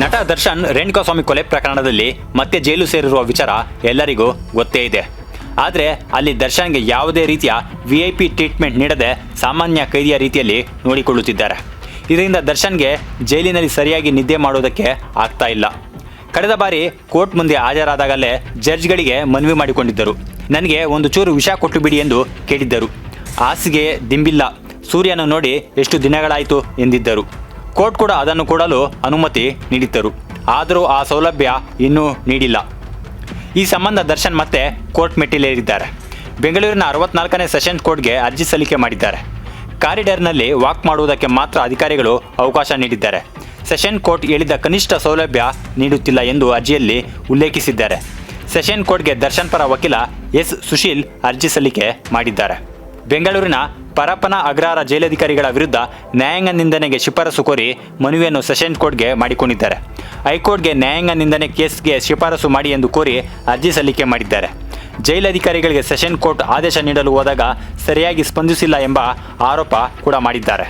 ನಟ ದರ್ಶನ್ ರೇಣುಕಾಸ್ವಾಮಿ ಕೊಲೆ ಪ್ರಕರಣದಲ್ಲಿ ಮತ್ತೆ ಜೈಲು ಸೇರಿರುವ ವಿಚಾರ ಎಲ್ಲರಿಗೂ ಗೊತ್ತೇ ಇದೆ. ಆದರೆ ಅಲ್ಲಿ ದರ್ಶನ್ಗೆ ಯಾವುದೇ ರೀತಿಯ ವಿ ಐ ಪಿ ಟ್ರೀಟ್ಮೆಂಟ್ ನೀಡದೆ ಸಾಮಾನ್ಯ ಕೈದಿಯ ರೀತಿಯಲ್ಲಿ ನೋಡಿಕೊಳ್ಳುತ್ತಿದ್ದಾರೆ. ಇದರಿಂದ ದರ್ಶನ್ಗೆ ಜೈಲಿನಲ್ಲಿ ಸರಿಯಾಗಿ ನಿದ್ದೆ ಮಾಡೋದಕ್ಕೆ ಆಗ್ತಾ ಇಲ್ಲ. ಕಳೆದ ಬಾರಿ ಕೋರ್ಟ್ ಮುಂದೆ ಹಾಜರಾದಾಗಲೇ ಜಡ್ಜ್ಗಳಿಗೆ ಮನವಿ ಮಾಡಿಕೊಂಡಿದ್ದರು. ನನಗೆ ಒಂದು ಚೂರು ವಿಷ ಕೊಟ್ಟು ಬಿಡಿ ಎಂದು ಕೇಳಿದ್ದರು. ಹಾಸಿಗೆ ದಿಂಬಿಲ್ಲ. ಸೂರ್ಯನ ನೋಡಿ ಎಷ್ಟು ದಿನಗಳಾಯಿತು ಎಂದಿದ್ದರು. ಕೋರ್ಟ್ ಕೂಡ ಅದನ್ನು ಕೊಡಲು ಅನುಮತಿ ನೀಡಿದ್ದರು. ಆದರೂ ಆ ಸೌಲಭ್ಯ ಇನ್ನೂ ನೀಡಿಲ್ಲ. ಈ ಸಂಬಂಧ ದರ್ಶನ್ ಮತ್ತೆ ಕೋರ್ಟ್ ಮೆಟ್ಟಿಲೇರಿದ್ದಾರೆ. ಬೆಂಗಳೂರಿನ ಅರವತ್ನಾಲ್ಕನೇ ಸೆಷನ್ ಕೋರ್ಟ್ಗೆ ಅರ್ಜಿ ಸಲ್ಲಿಕೆ ಮಾಡಿದ್ದಾರೆ. ಕಾರಿಡಾರ್ನಲ್ಲಿ ವಾಕ್ ಮಾಡುವುದಕ್ಕೆ ಮಾತ್ರ ಅಧಿಕಾರಿಗಳು ಅವಕಾಶ ನೀಡಿದ್ದಾರೆ. ಸೆಷನ್ ಕೋರ್ಟ್ ಹೇಳಿದ ಕನಿಷ್ಠ ಸೌಲಭ್ಯ ನೀಡುತ್ತಿಲ್ಲ ಎಂದು ಅರ್ಜಿಯಲ್ಲಿ ಉಲ್ಲೇಖಿಸಿದ್ದಾರೆ. ಸೆಷನ್ ಕೋರ್ಟ್ಗೆ ದರ್ಶನ್ ಪರ ವಕೀಲ ಎಸ್. ಸುಶೀಲ್ ಅರ್ಜಿ ಸಲ್ಲಿಕೆ ಮಾಡಿದ್ದಾರೆ. ಬೆಂಗಳೂರಿನ ಪರಪನ ಅಗ್ರಹಾರ ಜೈಲಧಿಕಾರಿಗಳ ವಿರುದ್ಧ ನ್ಯಾಯಾಂಗ ನಿಂದನೆಗೆ ಶಿಫಾರಸು ಕೋರಿ ಮನವಿಯನ್ನು ಸೆಷನ್ ಕೋರ್ಟ್ಗೆ ಮಾಡಿಕೊಂಡಿದ್ದಾರೆ. ಹೈಕೋರ್ಟ್ಗೆ ನ್ಯಾಯಾಂಗ ನಿಂದನೆ ಕೇಸ್ಗೆ ಶಿಫಾರಸು ಮಾಡಿ ಎಂದು ಕೋರಿ ಅರ್ಜಿ ಸಲ್ಲಿಕೆ ಮಾಡಿದ್ದಾರೆ. ಜೈಲಧಿಕಾರಿಗಳಿಗೆ ಸೆಷನ್ ಕೋರ್ಟ್ ಆದೇಶ ನೀಡಲು ಹೋದಾಗ ಸರಿಯಾಗಿ ಸ್ಪಂದಿಸಿಲ್ಲ ಎಂಬ ಆರೋಪ ಕೂಡ ಮಾಡಿದ್ದಾರೆ.